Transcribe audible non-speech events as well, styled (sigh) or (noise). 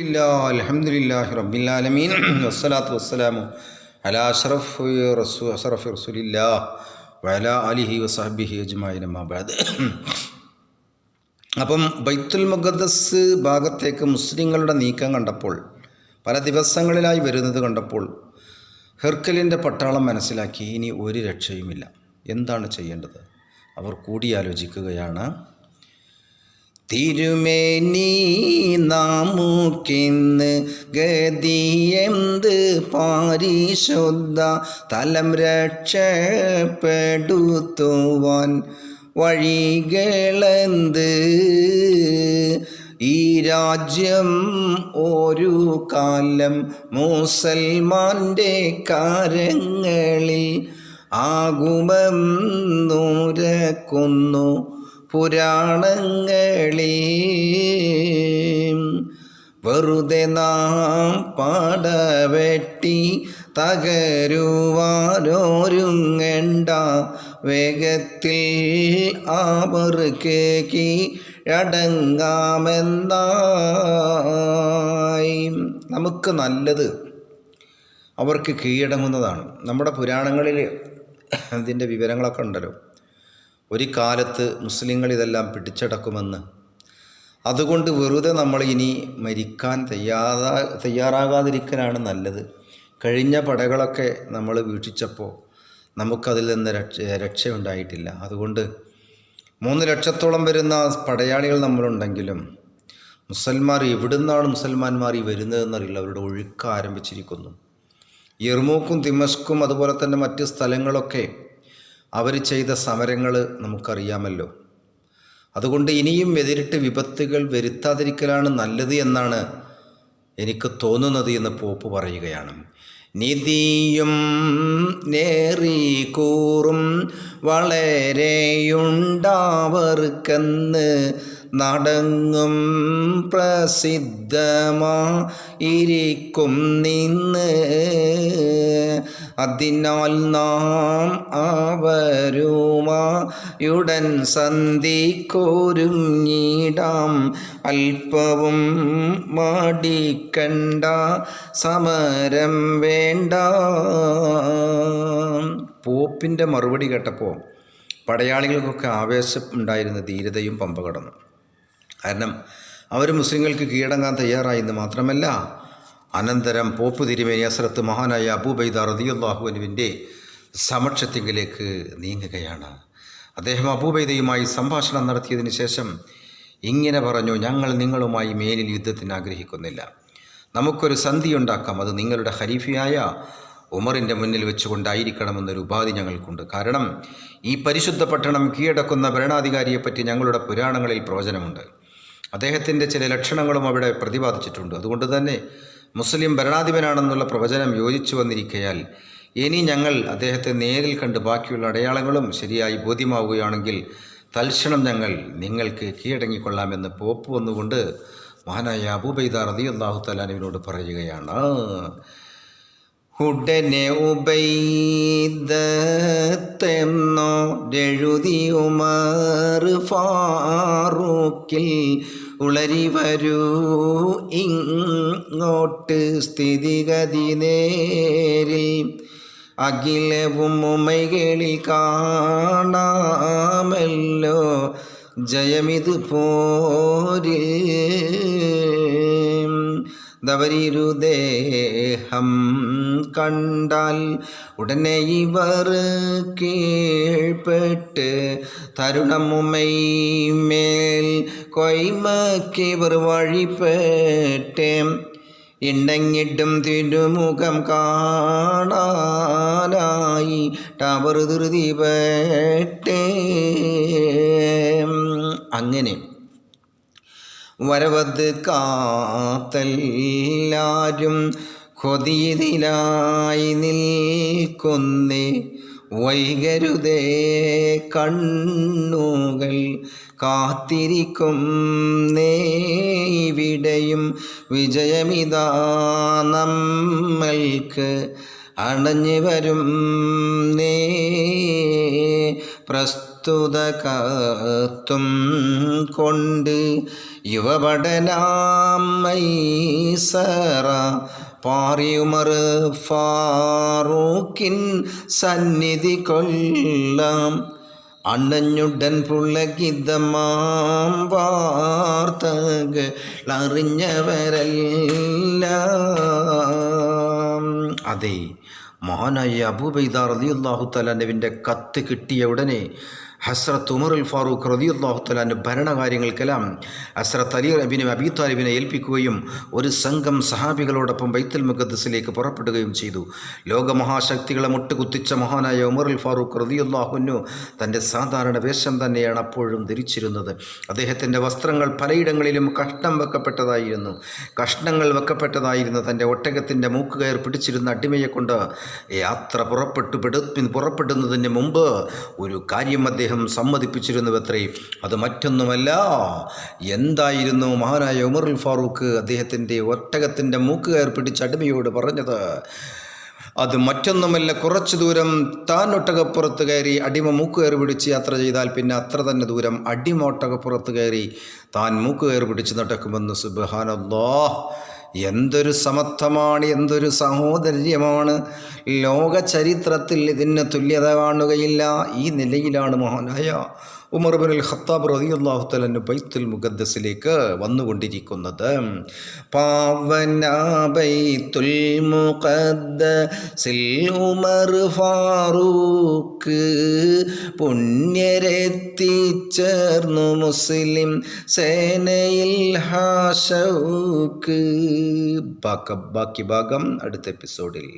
അലഹമുല്ലാഹി റബ്ബില്ലാലമീൻ (clears throat) വസ്സലാത്തു വസ്സലാമു അലാ റസൂ അഷറഫ് റസൂലില്ലാ വല അലിഹി വസാബിഹി അജ്മായിൻ അമ്മാബാദ് (clears throat) അപ്പം ബൈത്തുൽ മുഖദ്ദസ് ഭാഗത്തേക്ക് മുസ്ലിങ്ങളുടെ നീക്കം കണ്ടപ്പോൾ പല ദിവസങ്ങളിലായി വരുന്നത് കണ്ടപ്പോൾ ഹെർക്കലിന്റെ പട്ടാളം മനസ്സിലാക്കി ഇനി ഒരു രക്ഷയുമില്ല. എന്താണ് ചെയ്യേണ്ടത്? അവർ കൂടിയാലോചിക്കുകയാണ്. തിരുമേനി നാമുക്കിന്ന് ഗതിയെന്ത് പാരിശുദ്ധ? തലം രക്ഷപ്പെടുത്തുവാൻ വഴികളെന്ത്? ഈ രാജ്യം ഒരു കാലം മുസൽമാന്റെ കാരങ്ങളിൽ ആകുമെന്നുരക്കുന്നു. പുരാണങ്ങളിൽ വെറുതെ നാം പാടവെട്ടി തകരുവാനോരുങ്ങണ്ട. വേഗത്തിൽ അവർക്ക് കീഴടങ്ങാമെന്നായി. നമുക്ക് നല്ലത് അവർക്ക് കീഴടങ്ങുന്നതാണ്. നമ്മുടെ പുരാണങ്ങളിൽ അതിന്റെ വിവരങ്ങളൊക്കെ ഉണ്ടല്ലോ. ഒരു കാലത്ത് മുസ്ലിങ്ങൾ ഇതെല്ലാം പിടിച്ചടക്കുമെന്ന്. അതുകൊണ്ട് വെറുതെ നമ്മൾ ഇനി മരിക്കാൻ തയ്യാറാ തയ്യാറാകാതിരിക്കലാണ് നല്ലത്. കഴിഞ്ഞ പടകളൊക്കെ നമ്മൾ വീക്ഷിച്ചപ്പോൾ നമുക്കതിൽ നിന്ന് രക്ഷ രക്ഷയുണ്ടായിട്ടില്ല. അതുകൊണ്ട് മൂന്ന് ലക്ഷത്തോളം വരുന്ന പടയാളികൾ നമ്മളുണ്ടെങ്കിലും മുസൽമാർ എവിടുന്നാണ് മുസൽമാന്മാർ ഈ വരുന്നതെന്നറിയില്ല അവരുടെ ഒഴുക്ക് ആരംഭിച്ചിരിക്കുന്നു. യെർമൂക്കും തിമസ്കും അതുപോലെ തന്നെ മറ്റ് സ്ഥലങ്ങളൊക്കെ അവർ ചെയ്ത സമരങ്ങൾ നമുക്കറിയാമല്ലോ. അതുകൊണ്ട് ഇനിയും എതിരിട്ട് വിപത്തുകൾ വരുത്താതിരിക്കലാണ് നല്ലത് എന്നാണ് എനിക്ക് തോന്നുന്നത് എന്ന് പോപ്പ് പറയുകയാണ്. നിധിയും നേറി കൂറും വളരെയുണ്ടാവർക്കെന്ന് നടങ്ങും പ്രസിദ്ധമാ ഇരിക്കും നിന്ന്. അതിനാൽ നാം ആവരുമായുടൻ സന്ധിക്കൊരുങ്ങിടാം അല്പവും മാടിക്കണ്ട സമരം വേണ്ട. പോപ്പിന്റെ മറുപടി കേട്ടപ്പോൾ പടയാളികൾക്കൊക്കെ ആവേശം ഉണ്ടായിരുന്ന ധീരതയും പമ്പ കടന്നു. കാരണം അവർ മുസ്ലിങ്ങൾക്ക് കീഴടങ്ങാൻ തയ്യാറായി എന്ന് മാത്രമല്ല അനന്തരം പോപ്പ് തിരുമേനി അസ്രത്ത് മഹാനായ അബൂബൈദ റതിയുല്ലാഹുവിന്റെ സമക്ഷത്തിങ്കിലേക്ക് നീങ്ങുകയാണ്. അദ്ദേഹം അബൂബൈദയുമായി സംഭാഷണം നടത്തിയതിന് ശേഷം ഇങ്ങനെ പറഞ്ഞു ഞങ്ങൾ നിങ്ങളുമായി മേലിൽ യുദ്ധത്തിന് ആഗ്രഹിക്കുന്നില്ല. നമുക്കൊരു സന്ധി ഉണ്ടാക്കാം. അത് നിങ്ങളുടെ ഹരീഫിയായ ഉമറിന്റെ മുന്നിൽ വെച്ചുകൊണ്ടായിരിക്കണമെന്നൊരു ഉപാധി ഞങ്ങൾക്കുണ്ട്. കാരണം ഈ പരിശുദ്ധ പട്ടണം കീഴടക്കുന്ന ഭരണാധികാരിയെപ്പറ്റി ഞങ്ങളുടെ പുരാണങ്ങളിൽ പ്രവചനമുണ്ട്. അദ്ദേഹത്തിന്റെ ചില ലക്ഷണങ്ങളും അവിടെ പ്രതിപാദിച്ചിട്ടുണ്ട്. അതുകൊണ്ട് തന്നെ മുസ്ലിം ഭരണാധിപനാണെന്നുള്ള പ്രവചനം യോജിച്ചു വന്നിരിക്കയാൽ ഇനി ഞങ്ങൾ അദ്ദേഹത്തെ നേരിൽ കണ്ട് ബാക്കിയുള്ള അടയാളങ്ങളും ശരിയായി ബോധ്യമാവുകയാണെങ്കിൽ തൽക്ഷണം ഞങ്ങൾ നിങ്ങൾക്ക് കീഴടങ്ങിക്കൊള്ളാമെന്ന് പോപ്പ് വന്നുകൊണ്ട് മഹാനായ അബൂബൈദ റതി അള്ളാഹു തലാനുവിനോട് പറയുകയാണ്. ഉടനെ ഉബൈദത്തെന്നോ ഉമർ ഫാറൂക്കിൽ ഉളരി വരൂ ഇങ്ങോട്ട് സ്ഥിതിഗതി നേരിൽ അഖിലവും ഉമൈകളിൽ കാണാമല്ലോ. ജയമിത് പോരിൽ ദവരിരുദേഹം കണ്ടാൽ ഉടനെ ഇവർ കീഴ്പ്പെട്ട് തരുണമുമൈമേൽ കൊയ്മക്കിവർ വഴിപ്പെട്ടേം ഇണ്ടങ്ങിട്ടും തിരുമുഖം കാണാനായി ടവർ ധൃതിപ്പെട്ടേ അങ്ങനെ വരവത് കാത്തല്ലാരും കൊതിയിലായി നിൽക്കുന്നേ. വൈകരുതേ കണ്ണുകൾ കാത്തിരിക്കും നേവിടെയും വിജയമിതാ നമ്മൾക്ക് അണഞ്ഞു വരും നേ. പ്രസ്തുത കാത്തും കൊണ്ട് യുവപടനാം സറ പാറിയുമർ ഫാറൂക്കിൻ സന്നിധി കൊല്ലാം അണ്ണഞ്ഞുടൻ പുള്ളകിതമാം വാർത്തകൾ അറിഞ്ഞവരല്ല അതെ മഹാനായ അബൂബൈദാർ തലാനുവിന്റെ കത്ത് കിട്ടിയ ഉടനെ ഹസ്രത്ത് ഉമർ ഉൽ ഫാറൂഖ് റളിയല്ലാഹു അള്ളാഹുത്തലാന്റെ ഭരണകാര്യങ്ങൾക്കെല്ലാം ഹസ്രത്ത് അലി അബിനെ അബി താലിബിനെ ഏൽപ്പിക്കുകയും ഒരു സംഘം സഹാബികളോടൊപ്പം ബൈത്തുൽ മുഖദ്സിലേക്ക് പുറപ്പെടുകയും ചെയ്തു. ലോകമഹാശക്തികളെ മുട്ടുകുത്തിച്ച മഹാനായ ഉമർ ഉൽ ഫാറൂഖ് റളിയല്ലാഹുനു തന്റെ സാധാരണ വേഷം തന്നെയാണ് അപ്പോഴും ധരിച്ചിരുന്നത്. അദ്ദേഹത്തിന്റെ വസ്ത്രങ്ങൾ പലയിടങ്ങളിലും കഷ്ണം വെക്കപ്പെട്ടതായിരുന്നു. കഷ്ണങ്ങൾ വെക്കപ്പെട്ടതായിരുന്നു തന്റെ ഒട്ടകത്തിന്റെ മൂക്കുകയർ പിടിച്ചിരുന്ന അടിമയെക്കൊണ്ട് യാത്ര പുറപ്പെട്ടു പെടു പുറപ്പെടുന്നതിന് മുമ്പ് ഒരു കാര്യം അദ്ദേഹം സമ്മതിപ്പിച്ചിരുന്നുവത്രേ. അത് മറ്റൊന്നുമല്ല എന്തായിരുന്നു മഹാനായ ഉമറുൽ ഫാറൂഖ് അദ്ദേഹത്തിന്റെ ഒട്ടകത്തിന്റെ മൂക്കുകയർ പിടിച്ച അടിമയോട് പറഞ്ഞത്? അത് മറ്റൊന്നുമല്ല കുറച്ചു ദൂരം താൻ ഒട്ടകപ്പുറത്ത് കയറി അടിമ മൂക്കുകയറി പിടിച്ച് യാത്ര ചെയ്താൽ പിന്നെ അത്ര തന്നെ ദൂരം അടിമ ഒട്ടകപ്പുറത്ത് കയറി താൻ മൂക്കുകയറി പിടിച്ച് നടക്കുമെന്ന് സുബഹാനല്ലോ എന്തൊരു സമത്വമാണ് എന്തൊരു സഹോദര്യമാണ്. ലോക ചരിത്രത്തിൽ ഇതിന് തുല്യത കാണുകയില്ല. ഈ നിലയിലാണ് മഹാനായ ഉമർ ബിൻ ഖത്താബ് റളിയല്ലാഹു തആല ബൈത്തുൽ മുഖദ്ദസിലേക്ക് വന്നുകൊണ്ടിരിക്കുന്നത്. പാവന ബൈത്തുൽ മുഖദ്ദസിൽ ഉമർ ഫാറൂഖ് പുണ്യരെത്തിച്ചേർന്നു മുസ്ലിം സേനയിൽ ഹാഷൗക്ക് ബാക്കി ഭാഗം അടുത്ത എപ്പിസോഡിൽ